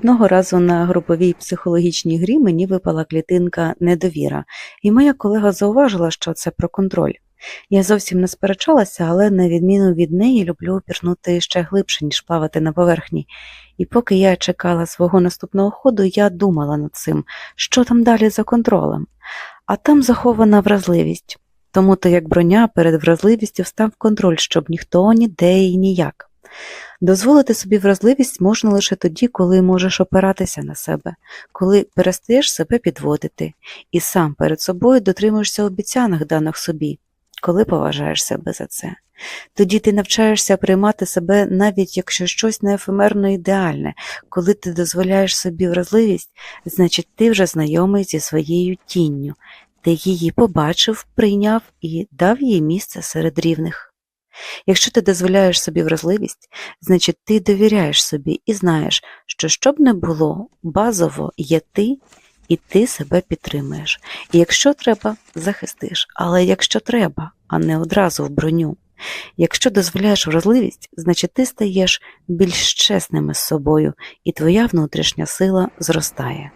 Одного разу на груповій психологічній грі мені випала клітинка недовіра, і моя колега зауважила, що це про контроль. Я зовсім не сперечалася, але на відміну від неї люблю пірнути ще глибше, ніж плавати на поверхні. І поки я чекала свого наступного ходу, я думала над цим, що там далі за контролем. А там захована вразливість. Тому то як броня перед вразливістю став контроль, щоб ніхто ніде і ніяк. Дозволити собі вразливість можна лише тоді, коли можеш опиратися на себе, коли перестаєш себе підводити, і сам перед собою дотримуєшся обіцянок даних собі, коли поважаєш себе за це. Тоді ти навчаєшся приймати себе, навіть якщо щось не ефемерно ідеальне, коли ти дозволяєш собі вразливість, значить ти вже знайомий зі своєю тінню, ти її побачив, прийняв і дав їй місце серед рівних. Якщо ти дозволяєш собі вразливість, значить ти довіряєш собі і знаєш, що що б не було, базово є ти, і ти себе підтримуєш. І якщо треба, захистиш, але якщо треба, а не одразу в броню. Якщо дозволяєш вразливість, значить ти стаєш більш чесним із собою, і твоя внутрішня сила зростає.